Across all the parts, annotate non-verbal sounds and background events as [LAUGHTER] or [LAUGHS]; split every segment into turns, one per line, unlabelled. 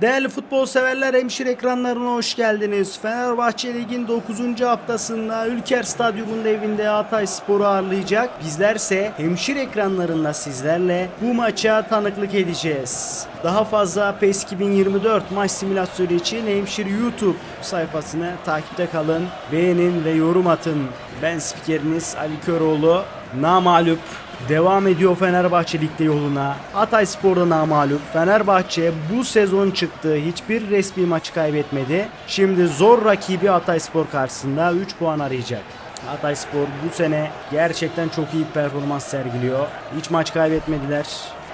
Değerli futbol severler hemşire ekranlarına hoş geldiniz. Fenerbahçe Lig'in 9. haftasında Ülker Stadyumunda evinde Hatay Spor'u ağırlayacak. Bizlerse hemşire ekranlarında sizlerle bu maça tanıklık edeceğiz. Daha fazla PES 2024 maç simülasyonu için hemşire YouTube sayfasını takipte kalın. Beğenin ve yorum atın. Ben spikeriniz Ali Köroğlu. Namalup Devam ediyor Fenerbahçe ligde yoluna. Hatay Spor'da namalup. Fenerbahçe bu sezon çıktığı hiçbir resmi maçı kaybetmedi. Şimdi zor rakibi Hatay Spor karşısında 3 puan arayacak. Hatay Spor bu sene gerçekten çok iyi performans sergiliyor. Hiç maç kaybetmediler.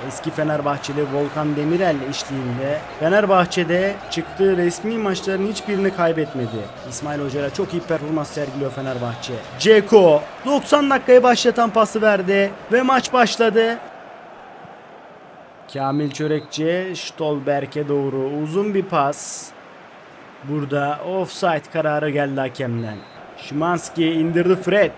Eski Fenerbahçeli Volkan Demirel eşliğinde Fenerbahçe'de çıktığı resmi maçların hiçbirini kaybetmedi. İsmail Hoca ile çok iyi performans sergiliyor Fenerbahçe. Ceko 90 dakikayı başlatan pası verdi ve maç başladı. Kamil Çörekçi Stolberg'e doğru uzun bir pas. Burada offside kararı geldi hakemden. Şimanski indirdi Fred.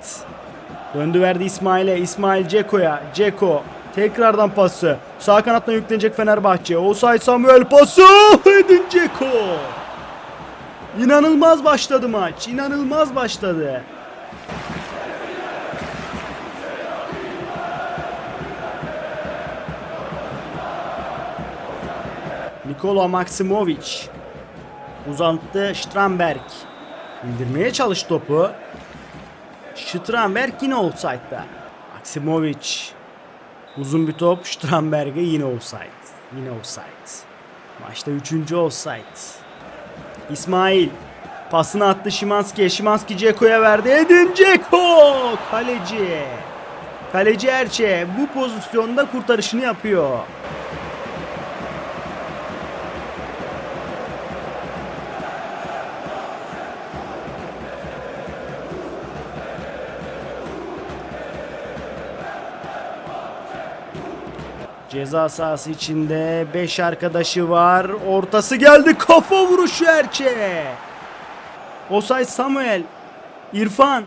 Döndü verdi İsmail'e. İsmail Ceko'ya. Ceko tekrardan pası. Sağ kanattan yüklenecek Fenerbahçe. Osay Samuel pası. [LAUGHS] Edin Ceko. İnanılmaz başladı maç. İnanılmaz başladı. Nikola Maksimovic uzanttı Stramberg. İndirmeye çalıştı topu. Stramberg yine offside'da. Maksimovic uzun bir top Stramberg'e yine offside. Yine offside. Maçta üçüncü offside. İsmail pasını attı Şimanski'ye. Şimanski Ceko'ya verdi. Edin Ceko! Kaleci. Kaleci Erçe bu pozisyonda kurtarışını yapıyor. Ceza sahası içinde 5 arkadaşı var. Ortası geldi. Kafa vuruşu Erçe. Osay Samuel. İrfan.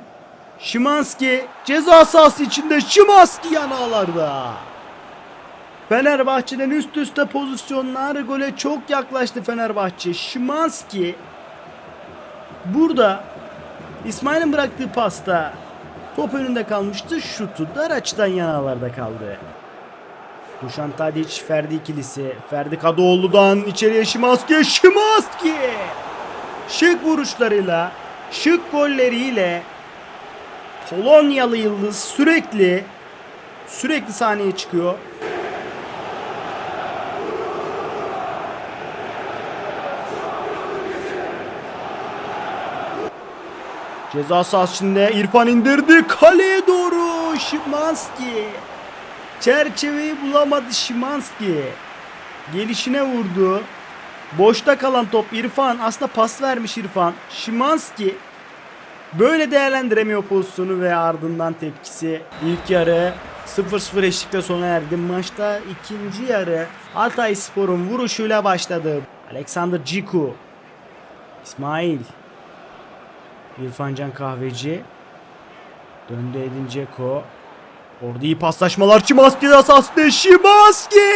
Şimanski. Ceza sahası içinde Şimanski yanağlarda. Fenerbahçe'den üst üste pozisyonlar gole çok yaklaştı Fenerbahçe. Şimanski burada İsmail'in bıraktığı pasta top önünde kalmıştı. Şutu dar açıdan yanağlarda kaldı. Dušan Tadić, Ferdi ikilisi. Ferdi Kadıoğlu'dan içeriye Şimanski. Şimanski! Şık vuruşlarıyla, şık golleriyle Polonyalı yıldız sürekli sürekli sahneye çıkıyor. Ceza sahasında İrfan indirdi. Kaleye doğru Şimanski. Çerçeveyi bulamadı Şimanski. Gelişine vurdu. Boşta kalan top İrfan. Aslında pas vermiş İrfan. Şimanski böyle değerlendiremiyor pozisyonu ve ardından tepkisi. İlk yarı 0-0 eşlikle sona erdi. Maçta ikinci yarı Altay Spor'un vuruşuyla başladı. Alexander Ciku. İsmail. İrfan Can Kahveci. Döndü Edin Dzeko. Orada iyi paslaşmalar Şimanski asaslı Şimanski!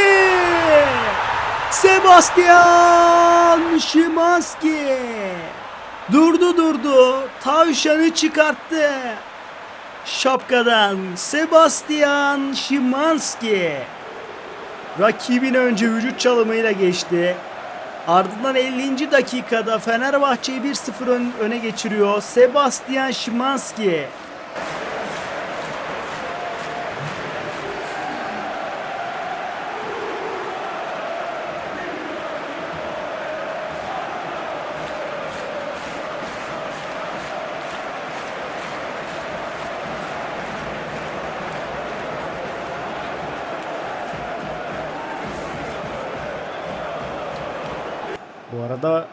Sebastian Şimanski! Durdu durdu. Tavşanı çıkarttı. Şapkadan Sebastian Şimanski. Rakibine önce vücut çalımıyla geçti. Ardından 50. dakikada Fenerbahçe'yi 1-0 ön- öne geçiriyor. Sebastian Şimanski. Bu arada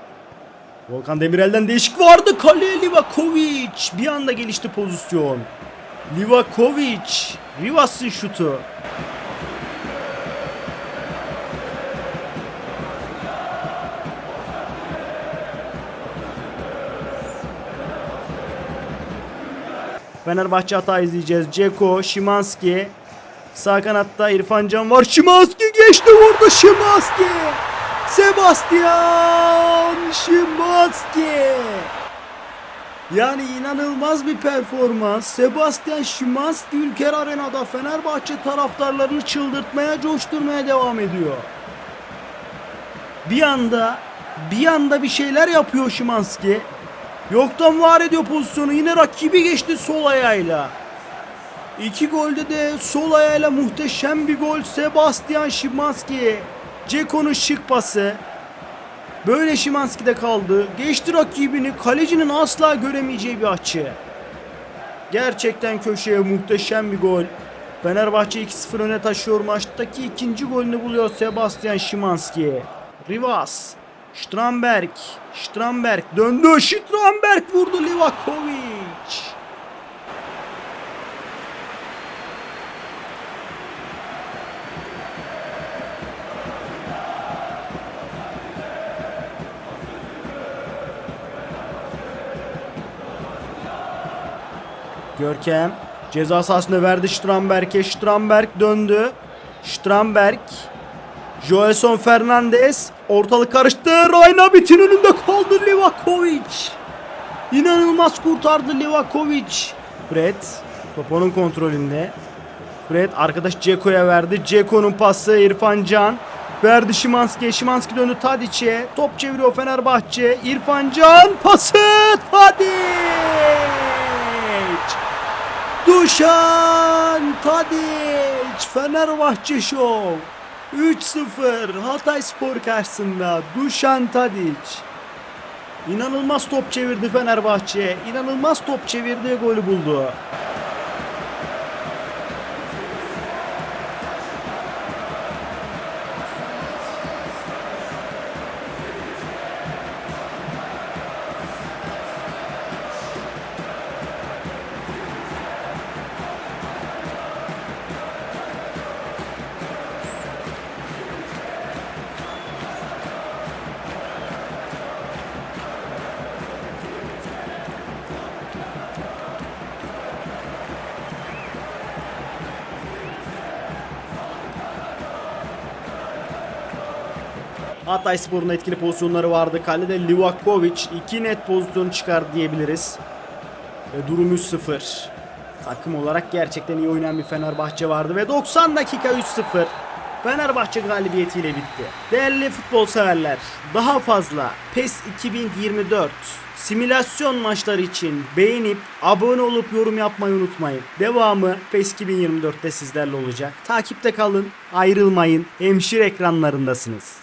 Volkan Demirel'den değişik vardı. Kaleye Livakovic. Bir anda gelişti pozisyon. Livakovic. Rivas'ın şutu. Fenerbahçe hata izleyeceğiz. Ceko, Şimanski. Sağ kanatta İrfan Can var. Şimanski geçti vurdu Şimanski. Sebastian Szymanski. Yani inanılmaz bir performans. Sebastian Szymanski Ülker Arena'da Fenerbahçe taraftarlarını çıldırtmaya, coşturmaya devam ediyor. Bir anda bir anda bir şeyler yapıyor Szymanski. Yoktan var ediyor pozisyonu. Yine rakibi geçti sol ayağıyla. İki golde de sol ayağıyla muhteşem bir gol. Sebastian Szymanski. Ceko'nun şık pası. Böyle Szymanski'de kaldı. Geçti rakibini. Kalecinin asla göremeyeceği bir açı. Gerçekten köşeye muhteşem bir gol. Fenerbahçe 2-0 öne taşıyor. Maçtaki ikinci golünü buluyor Sebastian Szymanski. Rivas. Stramberg. Stramberg döndü. Stramberg vurdu Livakovic. Görkem ceza sahasını verdi Stramberg'e. Stramberg döndü. Stramberg. Joelson Fernandez. Ortalık karıştı. Rayna bitin önünde kaldı Livakovic. İnanılmaz kurtardı Livakovic. Fred top kontrolünde. Fred arkadaş Ceko'ya verdi. Ceko'nun pası İrfan Can. Verdi Şimanski'ye. Şimanski döndü Tadiç'e. Top çeviriyor Fenerbahçe. İrfan Can pası Tadiç. Duşan Tadiç Fenerbahçe Show 3-0 Hatay Spor karşısında Duşan Tadiç İnanılmaz top çevirdi Fenerbahçe. İnanılmaz top çevirdi golü buldu. Hatay Spor'un etkili pozisyonları vardı. Kalede Livakovic iki net pozisyon çıkar diyebiliriz. Ve durum 3-0. Takım olarak gerçekten iyi oynayan bir Fenerbahçe vardı ve 90 dakika 3-0. Fenerbahçe galibiyetiyle bitti. Değerli futbol severler, daha fazla PES 2024 simülasyon maçları için beğenip abone olup yorum yapmayı unutmayın. Devamı PES 2024'te sizlerle olacak. Takipte kalın, ayrılmayın. Hemşire ekranlarındasınız.